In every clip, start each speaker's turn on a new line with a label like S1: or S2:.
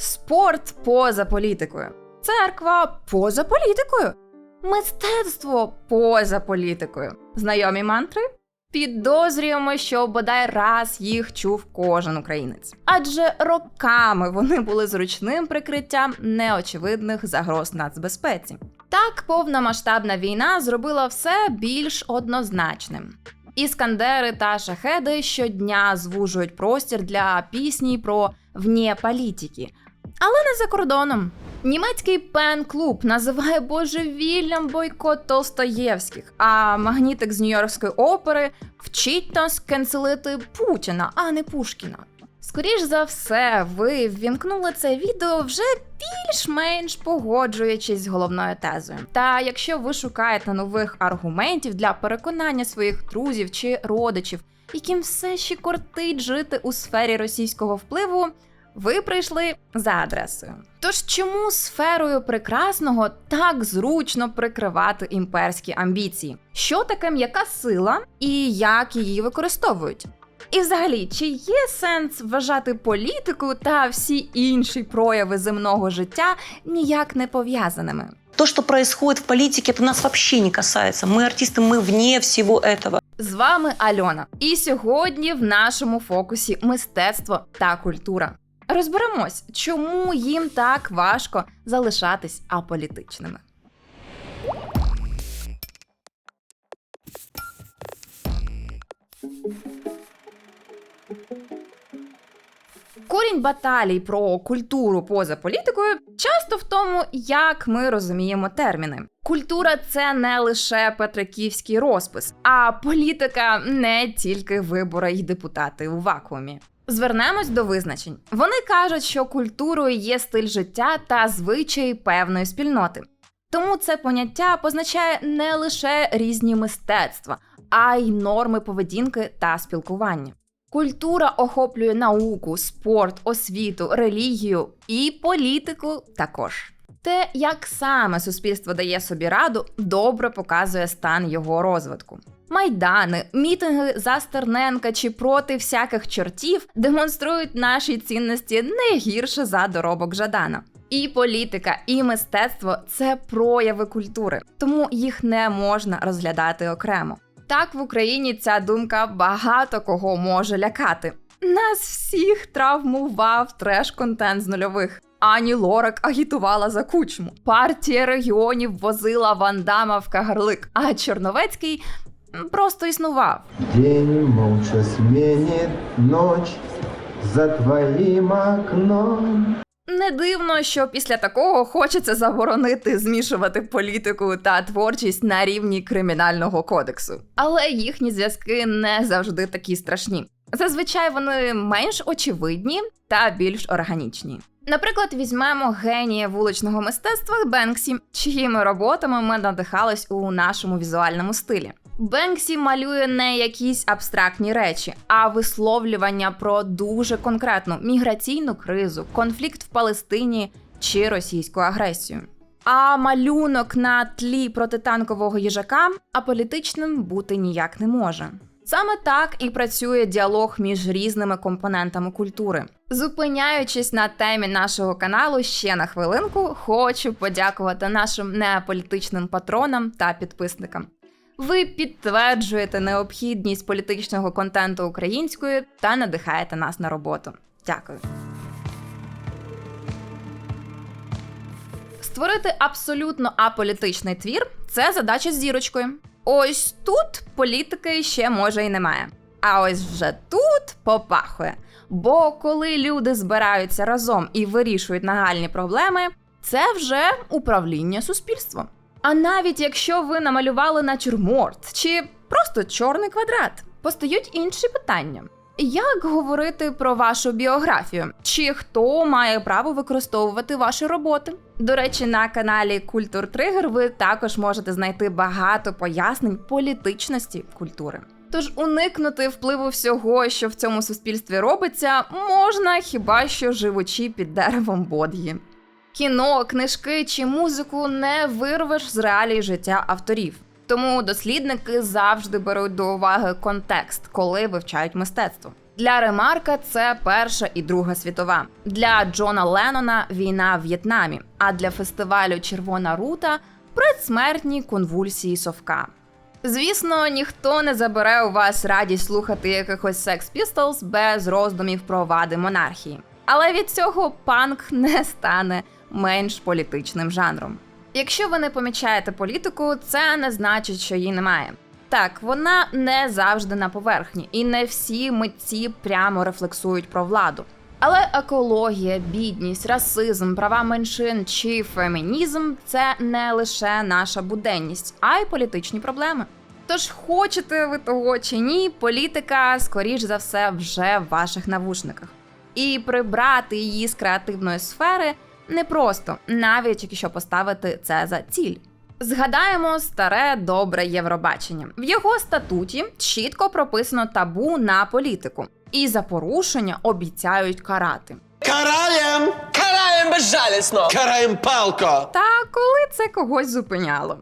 S1: Спорт поза політикою. Церква поза політикою. Мистецтво поза політикою. Знайомі мантри? Підозрюємо, що бодай раз їх чув кожен українець. Адже роками вони були зручним прикриттям неочевидних загроз нацбезпеці. Так, повномасштабна війна зробила все більш однозначним. Іскандери та шахеди щодня звужують простір для пісні про вні політики, але не за кордоном. Німецький пен-клуб називає божевіллям бойкот Толстоєвських, а магнітик з Нью-Йоркської опери вчить нас кенселити Путіна, а не Пушкіна. Скоріш за все, ви ввімкнули це відео вже більш-менш погоджуючись з головною тезою. Та якщо ви шукаєте нових аргументів для переконання своїх друзів чи родичів, яким все ще кортить жити у сфері російського впливу, ви прийшли за адресою. Тож чому сферою прекрасного так зручно прикривати імперські амбіції? Що таке м'яка сила і як її використовують? І взагалі, чи є сенс вважати політику та всі інші прояви земного життя ніяк не пов'язаними?
S2: То, что происходит в политике, это нас вообще не касается. Мы артисты, мы вне всего этого.
S1: З вами Альона. І сьогодні в нашому фокусі мистецтво та культура. Розберемось, чому їм так важко залишатись аполітичними. Корінь баталій про культуру поза політикою часто в тому, як ми розуміємо терміни. Культура це не лише петриківський розпис, а політика не тільки вибори й депутати у вакуумі. Звернемось до визначень. Вони кажуть, що культурою є стиль життя та звичаї певної спільноти. Тому це поняття позначає не лише різні мистецтва, а й норми поведінки та спілкування. Культура охоплює науку, спорт, освіту, релігію і політику також. Те, як саме суспільство дає собі раду, добре показує стан його розвитку. Майдани, мітинги за Стерненка чи проти всяких чортів демонструють наші цінності не гірше за доробок Жадана. І політика, і мистецтво це прояви культури, тому їх не можна розглядати окремо. Так в Україні ця думка багато кого може лякати. Нас всіх травмував треш-контент з нульових. Ані Лорак агітувала за кучму. Партія регіонів возила Вандама в Кагарлик, а Чорновецький просто існував.
S3: День молча сменит ночь за твоим окном.
S1: Не дивно, що після такого хочеться заборонити змішувати політику та творчість на рівні кримінального кодексу. Але їхні зв'язки не завжди такі страшні. Зазвичай вони менш очевидні та більш органічні. Наприклад, візьмемо генія вуличного мистецтва Бенксі, чиїми роботами ми надихались у нашому візуальному стилі. Бенксі малює не якісь абстрактні речі, а висловлювання про дуже конкретну міграційну кризу, конфлікт в Палестині чи російську агресію. А малюнок на тлі протитанкового їжака аполітичним бути ніяк не може. Саме так і працює діалог між різними компонентами культури. Зупиняючись на темі нашого каналу ще на хвилинку, хочу подякувати нашим неаполітичним патронам та підписникам. Ви підтверджуєте необхідність політичного контенту українською та надихаєте нас на роботу. Дякую. Створити абсолютно аполітичний твір це задача з зірочкою. Ось тут політики ще може і немає. А ось вже тут попахує. Бо коли люди збираються разом і вирішують нагальні проблеми, це вже управління суспільством. А навіть якщо ви намалювали натюрморт чи просто чорний квадрат, постають інші питання. Як говорити про вашу біографію? Чи хто має право використовувати ваші роботи? До речі, на каналі Культур Тригер ви також можете знайти багато пояснень політичності культури. Тож уникнути впливу всього, що в цьому суспільстві робиться, можна хіба що живучи під деревом бодгі. Кіно, книжки чи музику не вирвеш з реалій життя авторів. Тому дослідники завжди беруть до уваги контекст, коли вивчають мистецтво. Для Ремарка це Перша і Друга світова. Для Джона Леннона війна в В'єтнамі. А для фестивалю Червона рута предсмертні конвульсії совка. Звісно, ніхто не забере у вас радість слухати якихось Sex Pistols без роздумів про вади монархії. Але від цього панк не стане менш політичним жанром. Якщо ви не помічаєте політику, це не значить, що її немає. Так, вона не завжди на поверхні, і не всі митці прямо рефлексують про владу. Але екологія, бідність, расизм, права меншин чи фемінізм це не лише наша буденність, а й політичні проблеми. Тож, хочете ви того чи ні, політика, скоріш за все, вже в ваших навушниках. І прибрати її з креативної сфери непросто, навіть якщо поставити це за ціль. Згадаємо старе добре Євробачення. В його статуті чітко прописано табу на політику, і за порушення обіцяють карати.
S4: Караєм!
S5: Караєм безжалісно!
S4: Караєм палко!
S1: Та коли це когось зупиняло.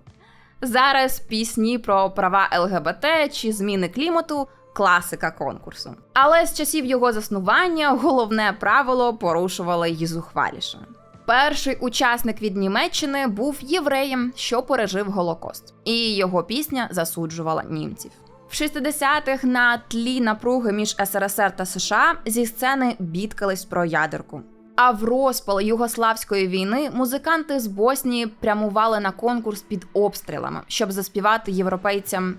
S1: Зараз пісні про права ЛГБТ чи зміни клімату класика конкурсу. Але з часів його заснування головне правило порушували її зухваліше. Перший учасник від Німеччини був євреєм, що пережив Голокост, і його пісня засуджувала німців. В 60-х на тлі напруги між СРСР та США зі сцени бідкались про ядерку. А в розпал югославської війни музиканти з Боснії прямували на конкурс під обстрілами, щоб заспівати європейцям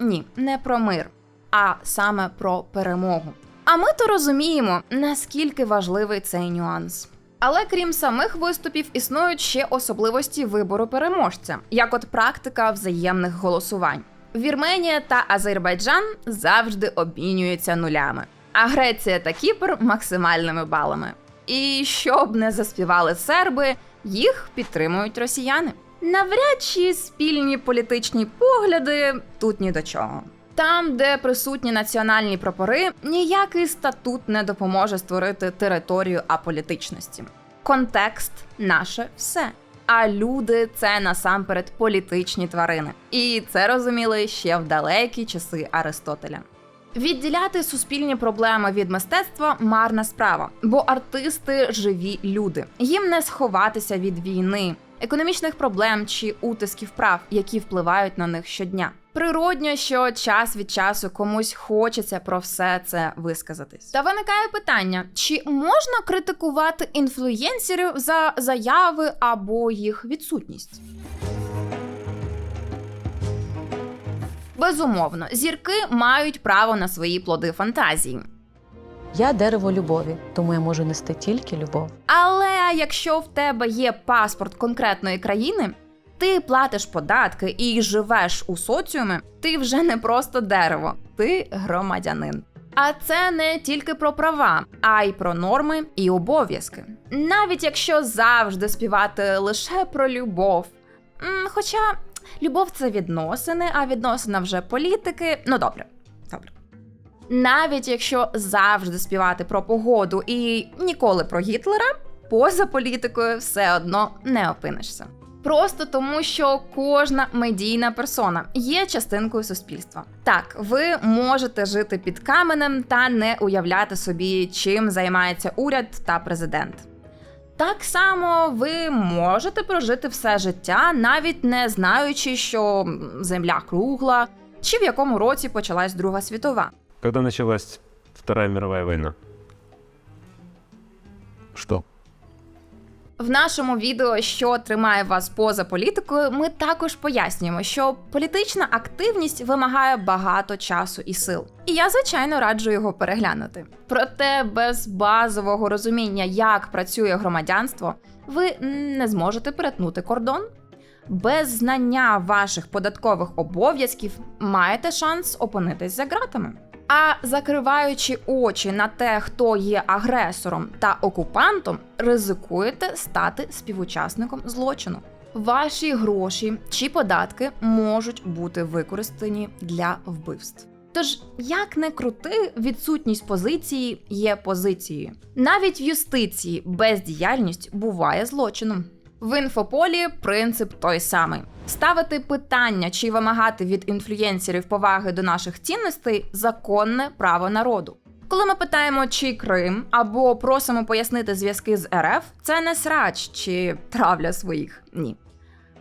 S1: ні, не про мир, а саме про перемогу. А ми то розуміємо, наскільки важливий цей нюанс. Але крім самих виступів, існують ще особливості вибору переможця, як от практика взаємних голосувань. Вірменія та Азербайджан завжди обмінюються нулями, а Греція та Кіпр максимальними балами. І щоб не заспівали серби, їх підтримують росіяни. Навряд чи спільні політичні погляди тут ні до чого. Там, де присутні національні прапори, ніякий статут не допоможе створити територію аполітичності. Контекст наше все. А люди це насамперед політичні тварини. І це розуміли ще в далекі часи Аристотеля. Відділяти суспільні проблеми від мистецтва марна справа, бо артисти живі люди. Їм не сховатися від війни, економічних проблем чи утисків прав, які впливають на них щодня. Природньо, що час від часу комусь хочеться про все це висказатись. Та виникає питання: чи можна критикувати інфлюєнсерів за заяви або їх відсутність? Безумовно, зірки мають право на свої плоди фантазії.
S6: Я дерево любові, тому я можу нести тільки любов.
S1: Але якщо в тебе є паспорт конкретної країни, ти платиш податки і живеш у соціумі, ти вже не просто дерево, ти громадянин. А це не тільки про права, а й про норми і обов'язки. Навіть якщо завжди співати лише про любов. Хоча любов це відносини, а відносина вже політики. Ну добре, добре. Навіть якщо завжди співати про погоду і ніколи про Гітлера, поза політикою все одно не опинишся. Просто тому, що кожна медійна персона є частинкою суспільства. Так, ви можете жити під каменем та не уявляти собі, чим займається уряд та президент. Так само ви можете прожити все життя, навіть не знаючи, що земля кругла, чи в якому році почалась Друга світова.
S7: Когда началась Вторая мировая война? Что?
S1: В нашому відео, що тримає вас поза політикою, ми також пояснюємо, що політична активність вимагає багато часу і сил. І я, звичайно, раджу його переглянути. Проте без базового розуміння, як працює громадянство, ви не зможете перетнути кордон. Без знання ваших податкових обов'язків маєте шанс опинитись за ґратами. А закриваючи очі на те, хто є агресором та окупантом, ризикуєте стати співучасником злочину. Ваші гроші чи податки можуть бути використані для вбивств. Тож, як не крути, відсутність позиції є позицією. Навіть в юстиції бездіяльність буває злочином. В інфополі принцип той самий: ставити питання чи вимагати від інфлюєнсерів поваги до наших цінностей законне право народу. Коли ми питаємо, чи Крим, або просимо пояснити зв'язки з РФ, це не срач чи травля своїх. Ні.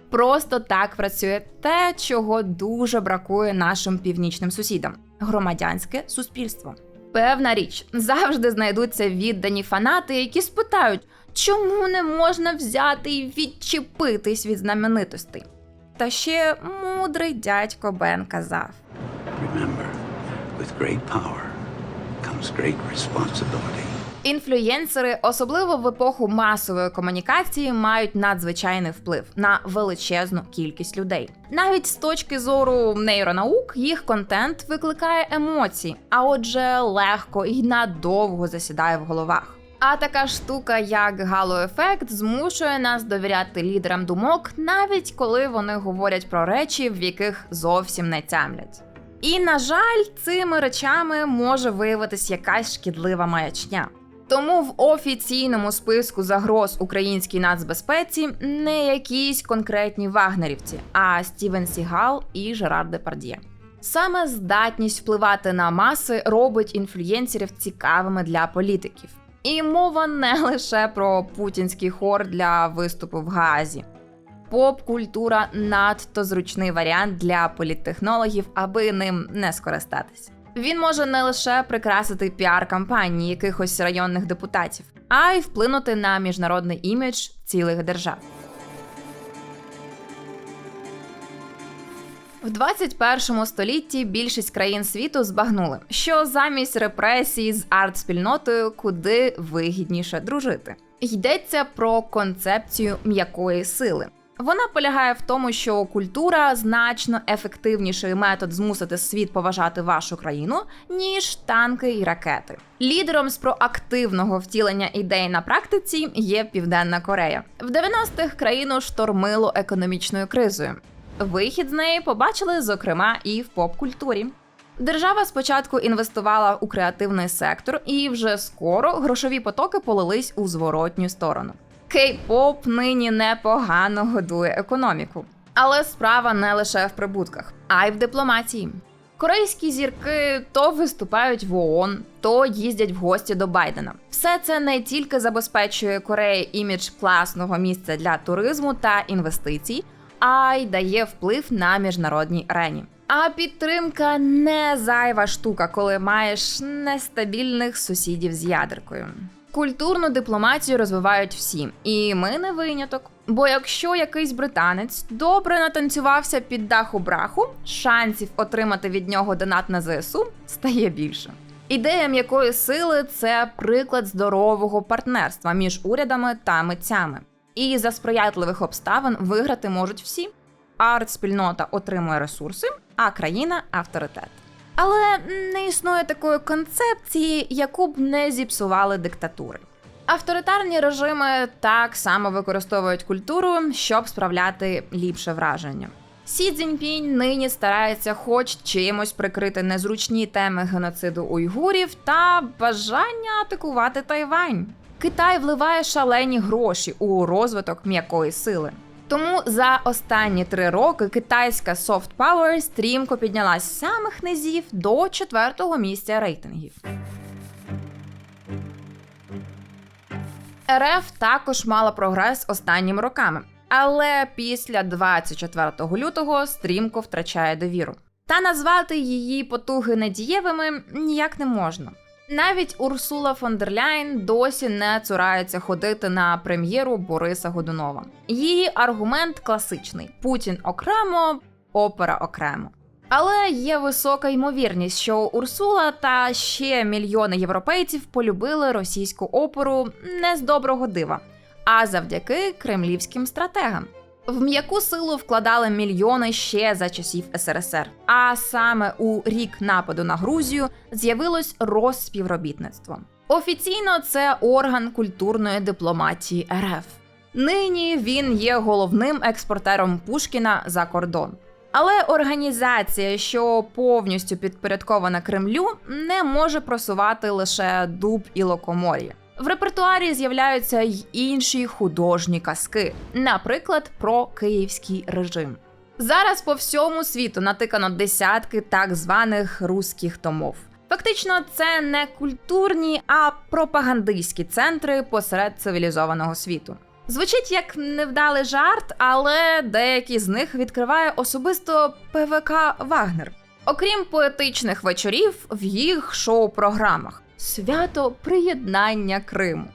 S1: Просто так працює те, чого дуже бракує нашим північним сусідам громадянське суспільство. Певна річ, завжди знайдуться віддані фанати, які спитають, чому не можна взяти і відчепитись від знаменитостей. Та ще мудрий дядько Бен казав:
S8: Remember, with great power comes great responsibility.
S1: Інфлюєнсери, особливо в епоху масової комунікації, мають надзвичайний вплив на величезну кількість людей. Навіть з точки зору нейронаук їх контент викликає емоції, а отже, легко і надовго засідає в головах. А така штука, як гало-ефект, змушує нас довіряти лідерам думок, навіть коли вони говорять про речі, в яких зовсім не тямлять. І на жаль, цими речами може виявитись якась шкідлива маячня. Тому в офіційному списку загроз українській нацбезпеці не якісь конкретні вагнерівці, а Стівен Сігал і Жерар Депард'є. Саме здатність впливати на маси робить інфлюєнсерів цікавими для політиків. І мова не лише про путінський хор для виступу в Газі. Поп-культура надто зручний варіант для політтехнологів, аби ним не скористатися. Він може не лише прикрасити піар-кампанії якихось районних депутатів, а й вплинути на міжнародний імідж цілих держав. В 21 столітті більшість країн світу збагнули, що замість репресій з арт-спільнотою куди вигідніше дружити. Йдеться про концепцію м'якої сили. Вона полягає в тому, що культура значно ефективніший метод змусити світ поважати вашу країну, ніж танки і ракети. Лідером з проактивного втілення ідей на практиці є Південна Корея. В 90-х країну штормило економічною кризою. Вихід з неї побачили, зокрема, і в поп-культурі. Держава спочатку інвестувала у креативний сектор, і вже скоро грошові потоки полились у зворотню сторону. Кей-поп нині непогано годує економіку. Але справа не лише в прибутках, а й в дипломатії. Корейські зірки то виступають в ООН, то їздять в гості до Байдена. Все це не тільки забезпечує Кореї імідж класного місця для туризму та інвестицій, а й дає вплив на міжнародній арені. А підтримка не зайва штука, коли маєш нестабільних сусідів з ядеркою. Культурну дипломатію розвивають всі, і ми не виняток. Бо якщо якийсь британець добре натанцювався під даху браху, шансів отримати від нього донат на ЗСУ стає більше. Ідея м'якої сили це приклад здорового партнерства між урядами та митцями. І за сприятливих обставин виграти можуть всі. Арт-спільнота отримує ресурси, а країна авторитет. Але не існує такої концепції, яку б не зіпсували диктатури. Авторитарні режими так само використовують культуру, щоб справляти ліпше враження. Сі Цзіньпінь нині старається хоч чимось прикрити незручні теми геноциду уйгурів та бажання атакувати Тайвань. Китай вливає шалені гроші у розвиток м'якої сили. Тому за останні три роки китайська soft power стрімко піднялась з самих низів до четвертого місця рейтингів. РФ також мала прогрес останніми роками, але після 24 лютого стрімко втрачає довіру. Та назвати її потуги недієвими ніяк не можна. Навіть Урсула фон дер Ляйн досі не цурається ходити на прем'єру Бориса Годунова. Її аргумент класичний: Путін окремо, опера окремо. Але є висока ймовірність, що Урсула та ще мільйони європейців полюбили російську оперу не з доброго дива, а завдяки кремлівським стратегам. В м'яку силу вкладали мільйони ще за часів СРСР. А саме у рік нападу на Грузію з'явилось розспівробітництво. Офіційно це орган культурної дипломатії РФ. Нині він є головним експортером Пушкіна за кордон. Але організація, що повністю підпорядкована Кремлю, не може просувати лише дуб і локомор'я. В репертуарі з'являються й інші художні казки, наприклад, про київський режим. Зараз по всьому світу натикано десятки так званих руських томов. Фактично, це не культурні, а пропагандистські центри посеред цивілізованого світу. Звучить як невдалий жарт, але деякі з них відкриває особисто ПВК Вагнер. Окрім поетичних вечорів, в їх шоу-програмах свято приєднання Криму,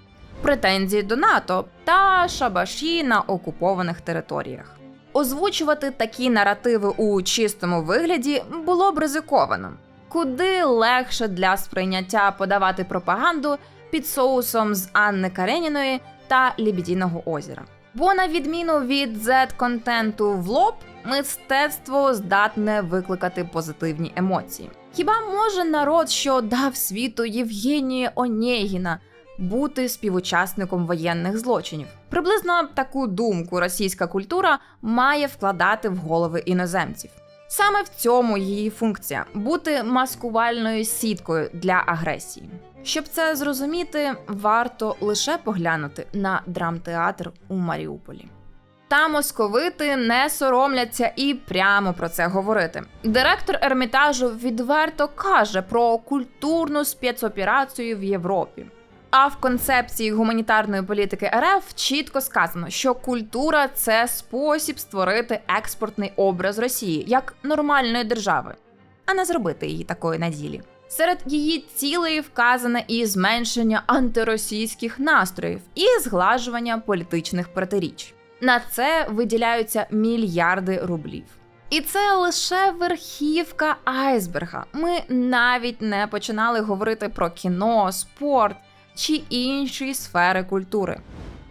S1: претензії до НАТО та шабаші на окупованих територіях. Озвучувати такі наративи у чистому вигляді було б ризиковано. Куди легше для сприйняття подавати пропаганду під соусом з Анни Кареніної та Лібідіного озера. Бо на відміну від Z-контенту в лоб, мистецтво здатне викликати позитивні емоції. Хіба може народ, що дав світу Євгенія Онєгіна, бути співучасником воєнних злочинів? Приблизно таку думку російська культура має вкладати в голови іноземців. Саме в цьому її функція бути маскувальною сіткою для агресії. Щоб це зрозуміти, варто лише поглянути на драмтеатр у Маріуполі. Та московити не соромляться і прямо про це говорити. Директор ермітажу відверто каже про культурну спецоперацію в Європі. А в концепції гуманітарної політики РФ чітко сказано, що культура це спосіб створити експортний образ Росії як нормальної держави, а не зробити її такою на ділі. Серед її цілей вказане і зменшення антиросійських настроїв, і зглажування політичних протиріч. На це виділяються мільярди рублів. І це лише верхівка айсберга. Ми навіть не починали говорити про кіно, спорт чи інші сфери культури.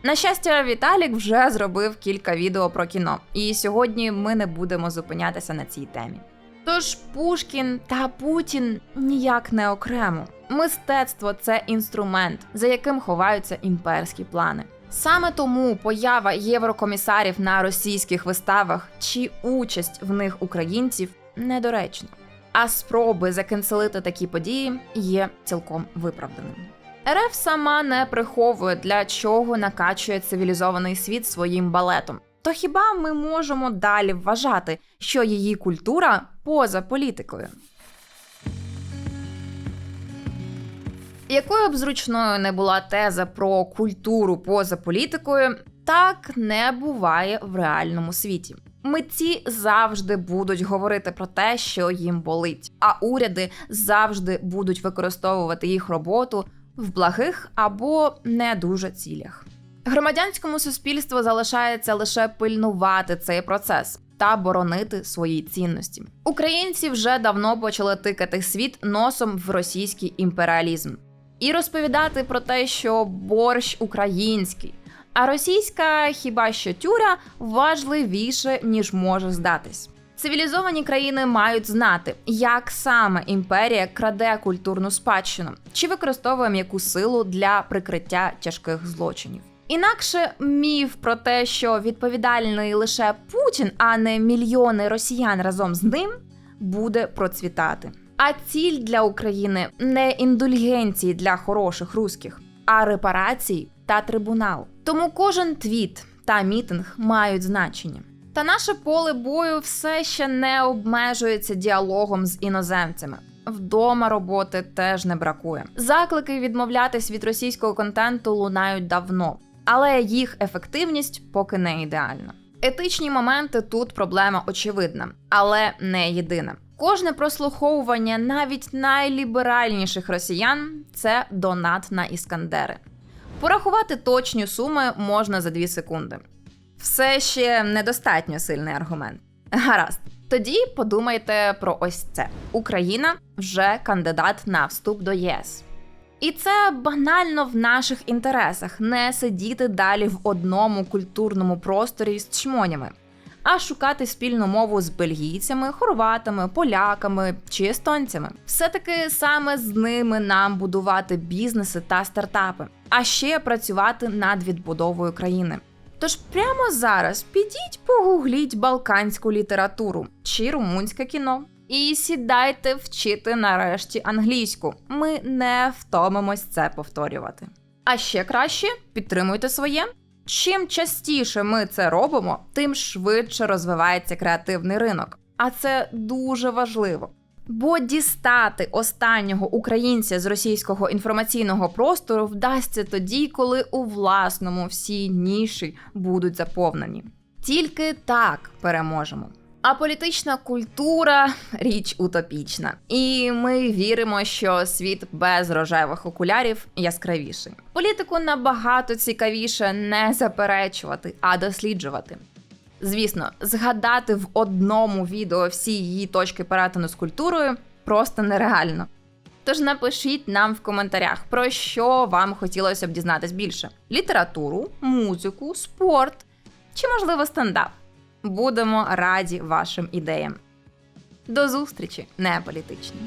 S1: На щастя, Віталік вже зробив кілька відео про кіно, і сьогодні ми не будемо зупинятися на цій темі. Тож Пушкін та Путін ніяк не окремо. Мистецтво це інструмент, за яким ховаються імперські плани. Саме тому поява єврокомісарів на російських виставах чи участь в них українців недоречна. А спроби закенселити такі події є цілком виправданими. РФ сама не приховує, для чого накачує цивілізований світ своїм балетом. То хіба ми можемо далі вважати, що її культура поза політикою? Якою б зручною не була теза про культуру поза політикою, так не буває в реальному світі. Митці завжди будуть говорити про те, що їм болить, а уряди завжди будуть використовувати їх роботу в благих або не дуже цілях. Громадянському суспільству залишається лише пильнувати цей процес та боронити свої цінності. Українці вже давно почали тикати світ носом в російський імперіалізм і розповідати про те, що борщ український, а російська хіба що тюря важливіше ніж може здатись. Цивілізовані країни мають знати, як саме імперія краде культурну спадщину чи використовує м'яку силу для прикриття тяжких злочинів. Інакше міф про те, що відповідальний лише Путін, а не мільйони росіян разом з ним, буде процвітати. А ціль для України не індульгенції для хороших русських, а репарації та трибунал. Тому кожен твіт та мітинг мають значення. Та наше поле бою все ще не обмежується діалогом з іноземцями. Вдома роботи теж не бракує. Заклики відмовлятись від російського контенту лунають давно, але їх ефективність поки не ідеальна. Етичні моменти тут проблема очевидна, але не єдина. Кожне прослуховування навіть найліберальніших росіян це донат на іскандери. Порахувати точні суми можна за 2 секунди. Все ще недостатньо сильний аргумент. Гаразд. Тоді подумайте про ось це: Україна вже кандидат на вступ до ЄС. І це банально в наших інтересах не сидіти далі в одному культурному просторі з чмонями, а шукати спільну мову з бельгійцями, хорватами, поляками чи естонцями. Все-таки саме з ними нам будувати бізнеси та стартапи, а ще працювати над відбудовою країни. Тож прямо зараз підіть погугліть балканську літературу чи румунське кіно. І сідайте вчити нарешті англійську. Ми не втомимось це повторювати. А ще краще підтримуйте своє. Чим частіше ми це робимо, тим швидше розвивається креативний ринок. А це дуже важливо. Бо дістати останнього українця з російського інформаційного простору вдасться тоді, коли у власному всі ніші будуть заповнені. Тільки так переможемо. А політична культура річ утопічна. І ми віримо, що світ без рожевих окулярів яскравіший. Політику набагато цікавіше не заперечувати, а досліджувати. Звісно, згадати в одному відео всі її точки перетину з культурою просто нереально. Тож напишіть нам в коментарях, про що вам хотілося б дізнатись більше: літературу, музику, спорт чи, можливо, стендап. Будемо раді вашим ідеям. До зустрічі, не політичні!